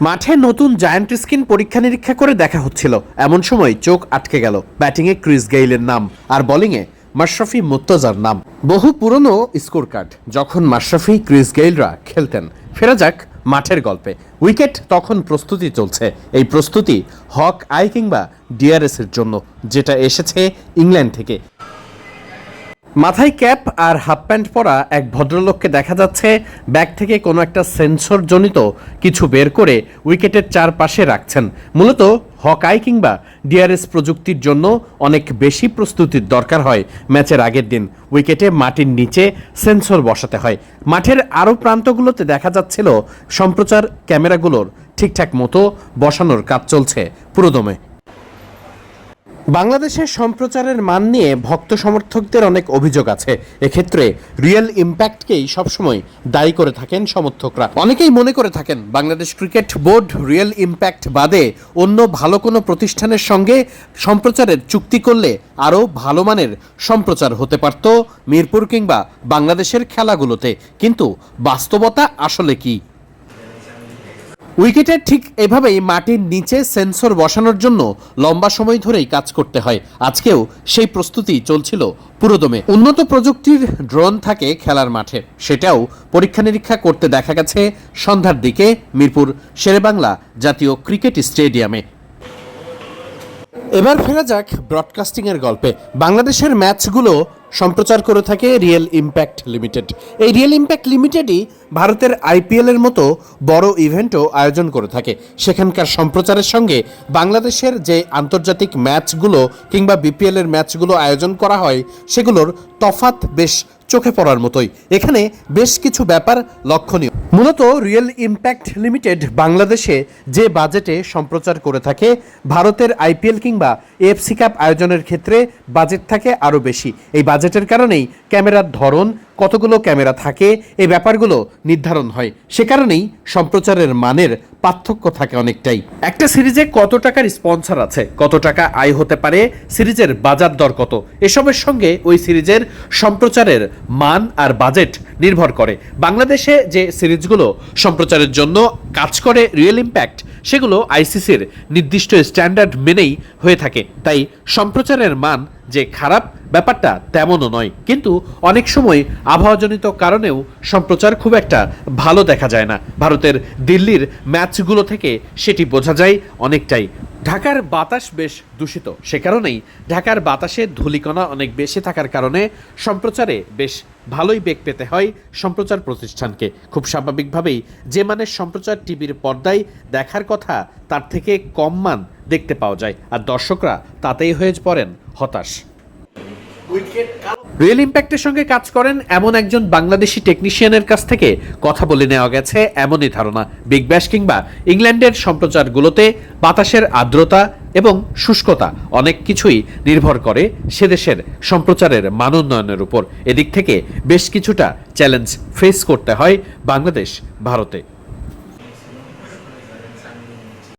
মাঠে নতুন giant screen পরীক্ষা নিরীক্ষা করে দেখা হচ্ছিল। এমন সময় চোখ আটকে গেল। ব্যাটিংয়ে ক্রিস গেইলের নাম আর বোলিংয়ে মাশরাফি মুত্তাজার নাম। বহু পুরনো স্কোর কার্ড যখন মাশরাফি ক্রিস গেইলরা খেলতেন। ফেরা যাক মাঠের গল্পে। উইকেট তখন প্রস্তুতি চলছে। এই প্রস্তুতি হক আই কিংবা ডিআরএস এর জন্য, যেটা এসেছে ইংল্যান্ড থেকে। মাথায় ক্যাপ আর হাফ প্যান্ট পরা এক ভদ্রলোককে দেখা যাচ্ছে ব্যাগ থেকে কোনো একটা সেন্সর জনিত কিছু বের করে উইকেটের চারপাশে রাখছেন। মূলত হকাই কিংবা ডিআরএস প্রযুক্তির জন্য অনেক বেশি প্রস্তুতির দরকার হয় ম্যাচের আগের দিন। উইকেটে মাটির নিচে সেন্সর বসাতে হয়। মাঠের আরও প্রান্তগুলোতে দেখা যাচ্ছিল সম্প্রচার ক্যামেরাগুলোর ঠিকঠাক মতো বসানোর কাজ চলছে পুরোদমে। বাংলাদেশের সম্প্রচারের মান নিয়ে ভক্ত সমর্থকদের অনেক অভিযোগ আছে। এক্ষেত্রে রিয়েল ইম্প্যাক্টকেই সবসময় দায়ী করে থাকেন সমর্থকরা। অনেকেই মনে করে থাকেন, Bangladesh cricket board real impact বাদে অন্য ভালো কোনো প্রতিষ্ঠানের সঙ্গে সম্প্রচারের চুক্তি করলে আরও ভালো মানের সম্প্রচার হতে পারত মিরপুর কিংবা বাংলাদেশের খেলাগুলোতে। কিন্তু বাস্তবতা আসলে কি? উইকেটের ঠিক এভাবেই মাটির নিচে সেন্সর বসানোর জন্য লম্বা সময় ধরেই কাজ করতে হয়। আজকেও সেই প্রস্তুতি চলছিল পুরোদমে। উন্নত প্রযুক্তির ড্রোন থাকে খেলার মাঠে। সেটাও পরীক্ষা নিরীক্ষা করতে দেখা গেছে সন্ধ্যার দিকে মিরপুর শেরেবাংলা জাতীয় ক্রিকেট স্টেডিয়ামে। এবার ফেরা যাক ব্রডকাস্টিং এর গল্পে। বাংলাদেশের ম্যাচগুলো সম্প্রচার করে থাকে রিয়েল ইম্প্যাক্ট লিমিটেড। এই রিয়েল ইম্প্যাক্ট লিমিটেডই ভারতের আইপিএলের মতো বড় ইভেন্টও আয়োজন করে থাকে। সেখানকার সম্প্রচারের সঙ্গে বাংলাদেশের যে আন্তর্জাতিক ম্যাচগুলো কিংবা বিপিএলের ম্যাচগুলো আয়োজন করা হয়, সেগুলোর তফাত বেশ চোখে পড়ার মতোই। এখানে বেশ কিছু ব্যাপার লক্ষণীয়। মূলত রিয়েল ইম্প্যাক্ট লিমিটেড বাংলাদেশে যে বাজেটে সম্প্রচার করে থাকে, ভারতের আইপিএল কিংবা এফসি কাপ আয়োজনের ক্ষেত্রে বাজেট থাকে আরও বেশি। এই বাজেটের কারণেই ক্যামেরার ধরন কতগুলো ক্যামেরা থাকে, এই ব্যাপারগুলো নির্ধারণ হয়। সে কারণেই সম্প্রচারের মানের পার্থক্য থাকে অনেকটাই। একটা সিরিজে কত টাকার স্পন্সর আছে? কত টাকা আয় হতে পারে? সিরিজের বাজার দর কত? এসবের সঙ্গে ওই সিরিজের সম্প্রচারের মান আর বাজেট নির্ভর করে। বাংলাদেশে যে সিরিজগুলো সম্প্রচারের জন্য কাজ করে রিয়েল ইম্প্যাক্ট সেগুলো আইসিসির নির্দিষ্ট স্ট্যান্ডার্ড মেনেই হয়ে থাকে। তাই সম্প্রচারের মান যে খারাপ, ব্যাপারটা তেমনও নয়। কিন্তু অনেক সময় আবহাওয়াজনিত কারণেও সম্প্রচার খুব একটা ভালো দেখা যায় না। ভারতের দিল্লির ম্যাচগুলো থেকে সেটি বোঝা যায় অনেকটাই। ঢাকার বাতাস বেশ দূষিত। সে কারণেই ঢাকার বাতাসে ধূলিকণা অনেক বেশি থাকার কারণে সম্প্রচারে বেশ ভালোই বেগ পেতে হয় সম্প্রচার প্রতিষ্ঠানকে। খুব স্বাভাবিকভাবেই যে মানের সম্প্রচার টিভির পর্দায় দেখার কথা, তার থেকে কম মান দেখতে পাওয়া যায়। আর দর্শকরা তাতেই হয়ে পড়েন হতাশ। রিয়েল ইম্প্যাক্টের সঙ্গে কাজ করেন এমন একজন বাংলাদেশি টেকনিশিয়ানের কাছ থেকে কথা বলে নেওয়া গেছে এমনই ধারণা। বিগ ব্যাশ কিংবা ইংল্যান্ডের সম্প্রচারগুলোতে বাতাসের আর্দ্রতা এবং শুষ্কতা অনেক কিছুই নির্ভর করে সে দেশের সম্প্রচারের মান উন্নয়নের উপর। এদিক থেকে বেশ কিছুটা চ্যালেঞ্জ ফেস করতে হয় বাংলাদেশ, ভারতে।